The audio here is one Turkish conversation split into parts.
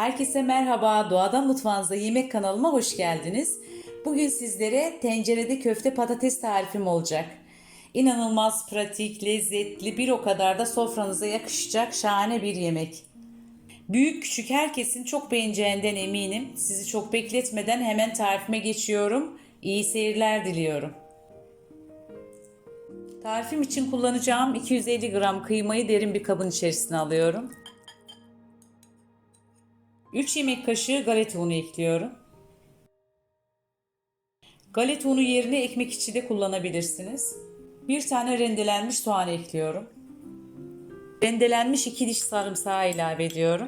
Herkese merhaba. Doğadan Mutfağınızda Yemek kanalıma hoş geldiniz. Bugün sizlere tencerede köfte patates tarifim olacak. İnanılmaz pratik, lezzetli, bir o kadar da sofranıza yakışacak şahane bir yemek. Büyük küçük herkesin çok beğeneceğinden eminim. Sizi çok bekletmeden hemen tarifime geçiyorum. İyi seyirler diliyorum. Tarifim için kullanacağım 250 gram kıymayı derin bir kabın içerisine alıyorum. 3 yemek kaşığı galeta unu ekliyorum. Galeta unu yerine ekmek içi de kullanabilirsiniz. Bir tane rendelenmiş soğan ekliyorum. Rendelenmiş 2 diş sarımsağı ilave ediyorum.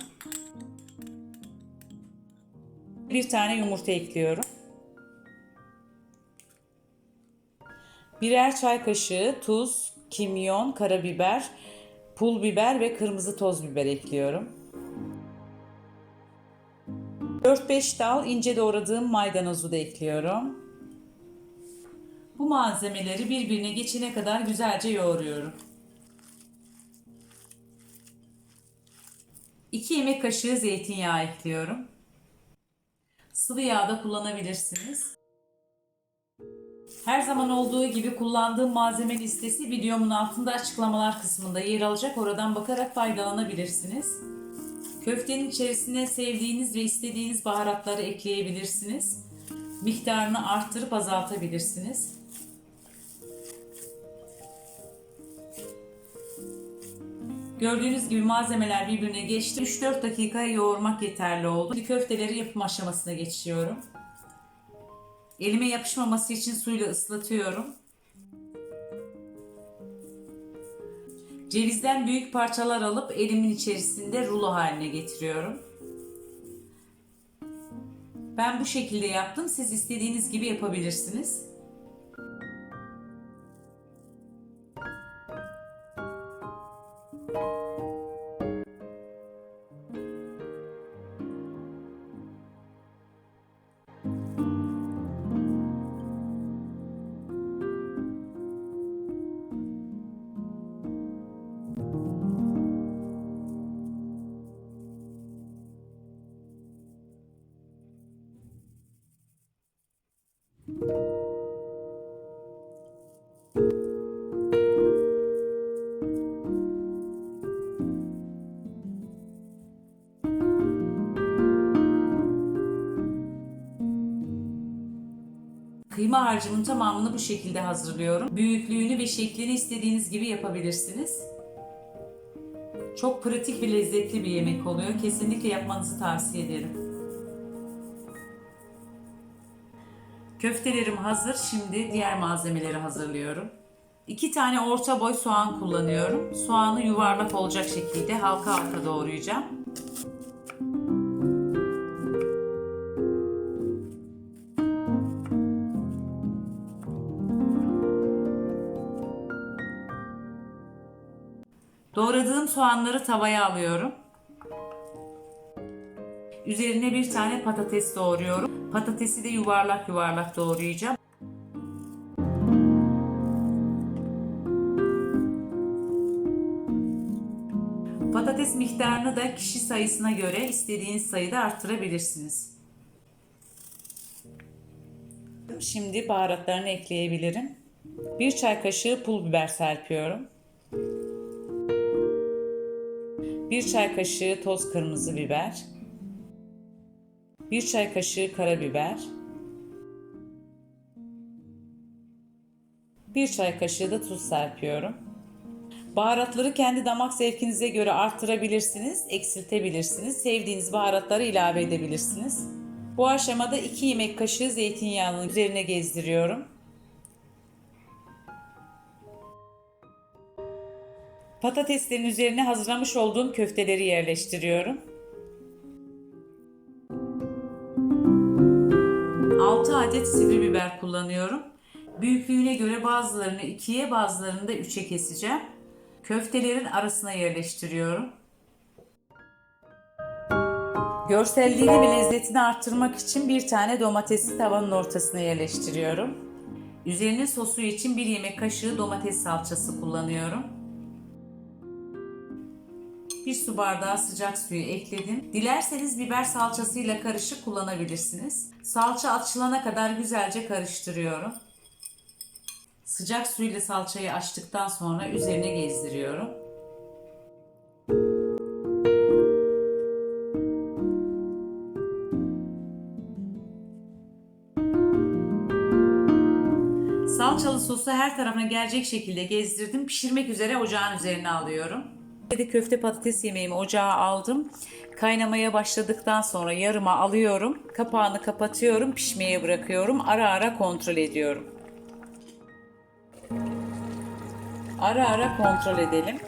Bir tane yumurta ekliyorum. Birer çay kaşığı tuz, kimyon, karabiber, pul biber ve kırmızı toz biber ekliyorum. 4-5 dal ince doğradığım maydanozu da ekliyorum. Bu malzemeleri birbirine geçene kadar güzelce yoğuruyorum. 2 yemek kaşığı zeytinyağı ekliyorum. Sıvı yağ da kullanabilirsiniz. Her zaman olduğu gibi kullandığım malzeme listesi videomun altında açıklamalar kısmında yer alacak. Oradan bakarak faydalanabilirsiniz. Köftenin içerisine sevdiğiniz ve istediğiniz baharatları ekleyebilirsiniz. Miktarını arttırıp azaltabilirsiniz. Gördüğünüz gibi malzemeler birbirine geçti. 3-4 dakikaya yoğurmak yeterli oldu. Şimdi köfteleri yapım aşamasına geçiyorum. Elime yapışmaması için suyla ıslatıyorum. Cevizden büyük parçalar alıp elimin içerisinde rulo haline getiriyorum. Ben bu şekilde yaptım. Siz istediğiniz gibi yapabilirsiniz. Kıyma harcımın tamamını bu şekilde hazırlıyorum. Büyüklüğünü ve şeklini istediğiniz gibi yapabilirsiniz. Çok pratik ve lezzetli bir yemek oluyor. Kesinlikle yapmanızı tavsiye ederim. Köftelerim hazır. Şimdi diğer malzemeleri hazırlıyorum. 2 tane orta boy soğan kullanıyorum. Soğanı yuvarlak olacak şekilde halka halka doğrayacağım. Doğradığım soğanları tavaya alıyorum. Üzerine bir tane patates doğruyorum. Patatesi de yuvarlak yuvarlak doğrayacağım. Patates miktarını da kişi sayısına göre istediğiniz sayıda arttırabilirsiniz. Şimdi baharatlarını ekleyebilirim. Bir çay kaşığı pul biber serpiyorum. Bir çay kaşığı toz kırmızı biber. Bir çay kaşığı karabiber. Bir çay kaşığı da tuz serpiyorum. Baharatları kendi damak zevkinize göre arttırabilirsiniz, eksiltebilirsiniz. Sevdiğiniz baharatları ilave edebilirsiniz. Bu aşamada 2 yemek kaşığı zeytinyağını üzerine gezdiriyorum. Patateslerin üzerine hazırlamış olduğum köfteleri yerleştiriyorum. 6 adet sivri biber kullanıyorum. Büyüklüğüne göre bazılarını ikiye bazılarını da üçe keseceğim. Köftelerin arasına yerleştiriyorum. Görselliğini ve lezzetini arttırmak için bir tane domatesi tavanın ortasına yerleştiriyorum. Üzerine sosu için bir yemek kaşığı domates salçası kullanıyorum. 1 su bardağı sıcak suyu ekledim. Dilerseniz biber salçasıyla karışık kullanabilirsiniz. Salça açılana kadar güzelce karıştırıyorum. Sıcak suyla salçayı açtıktan sonra üzerine gezdiriyorum. Salçalı sosu her tarafına gelecek şekilde gezdirdim. Pişirmek üzere ocağın üzerine alıyorum. Bir köfte patates yemeğimi ocağa aldım. Kaynamaya başladıktan sonra yarıma alıyorum. Kapağını kapatıyorum, pişmeye bırakıyorum. Ara ara kontrol ediyorum. Ara ara kontrol edelim.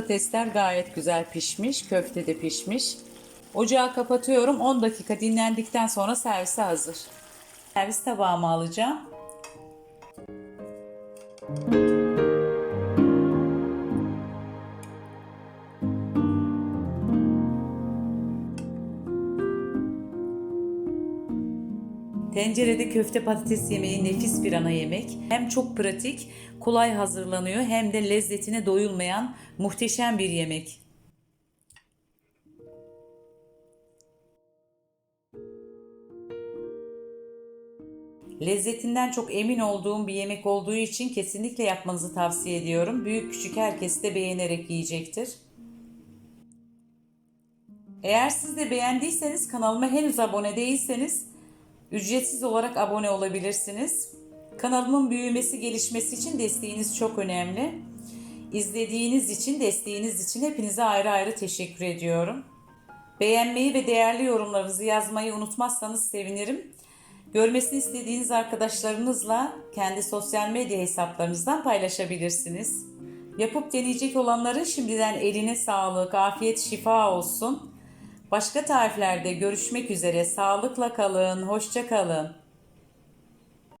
Patatesler gayet güzel pişmiş, köfte de pişmiş. Ocağı kapatıyorum. 10 dakika dinlendikten sonra servise hazır. Servis tabağıma alacağım. Tencerede köfte patates yemeği nefis bir ana yemek. Hem çok pratik, kolay hazırlanıyor hem de lezzetine doyulmayan muhteşem bir yemek. Lezzetinden çok emin olduğum bir yemek olduğu için kesinlikle yapmanızı tavsiye ediyorum. Büyük küçük herkes de beğenerek yiyecektir. Eğer siz de beğendiyseniz kanalıma henüz abone değilseniz ücretsiz olarak abone olabilirsiniz. Kanalımın büyümesi, gelişmesi için desteğiniz çok önemli. İzlediğiniz için, desteğiniz için hepinize ayrı ayrı teşekkür ediyorum. Beğenmeyi ve değerli yorumlarınızı yazmayı unutmazsanız sevinirim. Görmesini istediğiniz arkadaşlarınızla kendi sosyal medya hesaplarınızdan paylaşabilirsiniz. Yapıp deneyecek olanların şimdiden eline sağlık, afiyet, şifa olsun. Başka tariflerde görüşmek üzere. Sağlıkla kalın, hoşça kalın.